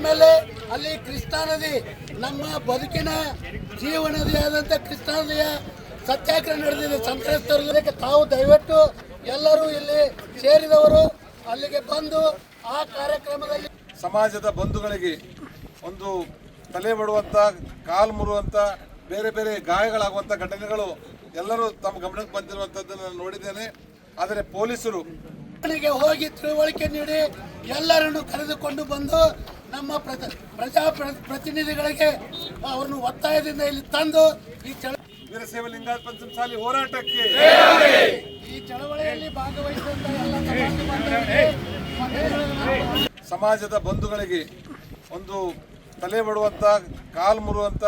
ಆಮೇಲೆ ಅಲ್ಲಿ ಕೃಷ್ಣಾ ನದಿ ನಮ್ಮ ಬದುಕಿನ ಜೀವ ನದಿಯಾದಂಥ ಕೃಷ್ಣಾ ನದಿಯ ಸತ್ಯಾಗ್ರಹ ನಡೆದಿದೆ. ಸಂತ್ರಸ್ತರು ಇದಕ್ಕೆ ತಾವು ದಯವಿಟ್ಟು ಎಲ್ಲರೂ ಇಲ್ಲಿ ಸೇರಿದವರು ಅಲ್ಲಿಗೆ ಬಂದು ಆ ಕಾರ್ಯಕ್ರಮದಲ್ಲಿ ಸಮಾಜದ ಬಂಧುಗಳಿಗೆ ಒಂದು ತಲೆ ಬಡುವಂಥ ಕಾಲು ಮುರುವಂಥ ಬೇರೆ ಬೇರೆ ಗಾಯಗಳಾಗುವಂಥ ಘಟನೆಗಳು ಎಲ್ಲರೂ ತಮ್ಮ ಗಮನಕ್ಕೆ ಬಂದಿರುವಂಥದ್ದನ್ನು ನಾನು ನೋಡಿದ್ದೇನೆ. ಆದರೆ ಪೊಲೀಸರು ಹೋಗಿ ತಿಳುವಳಿಕೆ ನೀಡಿ ಎಲ್ಲರನ್ನು ಕರೆದುಕೊಂಡು ಬಂದು ನಮ್ಮ ಪ್ರಜಾ ಪ್ರಜಾ ಪ್ರ- ಪ್ರತಿನಿಧಿಗಳಿಗೆ ಅವರನ್ನು ಒತ್ತಾಯದಿಂದ ಇಲ್ಲಿ ತಂದು ಈ ಚಳ ವೀರಶೈವ ಲಿಂಗಾಯತ ಪಂಚಮಸಾಲಿ ಹೋರಾಟಕ್ಕೆ ಈ ಚಳವಳಿಯಲ್ಲಿ ಭಾಗವಹಿಸಿದಂತ ಎಲ್ಲ ಸಮಾಜದ ಬಂಧುಗಳಿಗೆ ಒಂದು ತಲೆ ಬಡುವಂಥ ಕಾಲು ಮುರುವಂಥ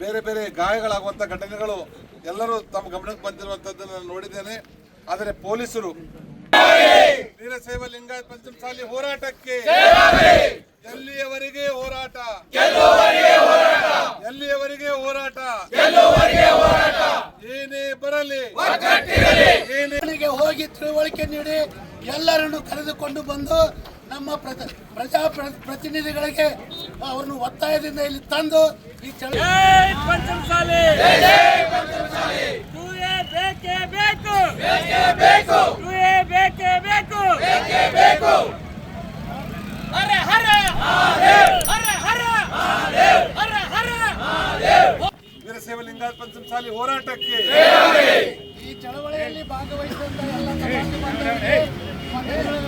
ಬೇರೆ ಬೇರೆ ಗಾಯಗಳಾಗುವಂಥ ಘಟನೆಗಳು ಎಲ್ಲರೂ ತಮ್ಮ ಗಮನಕ್ಕೆ ಬಂದಿರುವಂಥದ್ದನ್ನು ನಾನು ನೋಡಿದ್ದೇನೆ. ಆದರೆ ಪೊಲೀಸರು ವೀರಶೈವ ಲಿಂಗಾಯತ ಪಂಚಮಸಾಲಿ ಹೋರಾಟಕ್ಕೆ ಎಲ್ಲಿಯವರೆಗೆ ಹೋರಾಟ? ಎಲ್ಲಿಯವರೆಗೆ ಹೋರಾಟ? ಏನೇ ಬರಲಿ ಏನೇ ಹೋಗಿ ತಿಳುವಳಿಕೆ ನೀಡಿ ಎಲ್ಲರನ್ನು ಕರೆದುಕೊಂಡು ಬಂದು ನಮ್ಮ ಪ್ರಜಾ ಪ್ರಜಾ ಪ್ರತಿನಿಧಿಗಳಿಗೆ ಅವರನ್ನು ಒತ್ತಾಯದಿಂದ ಇಲ್ಲಿ ತಂದು ಈ ಚಳ ಸೇವ ಲಿಂಗಾಯತ ಪಂಚಮ ಹೋರಾಟಕ್ಕೆ ಈ ಚಳವಳಿಯಲ್ಲಿ ಭಾಗವಹಿಸಿದಂತ ಎಲ್ಲ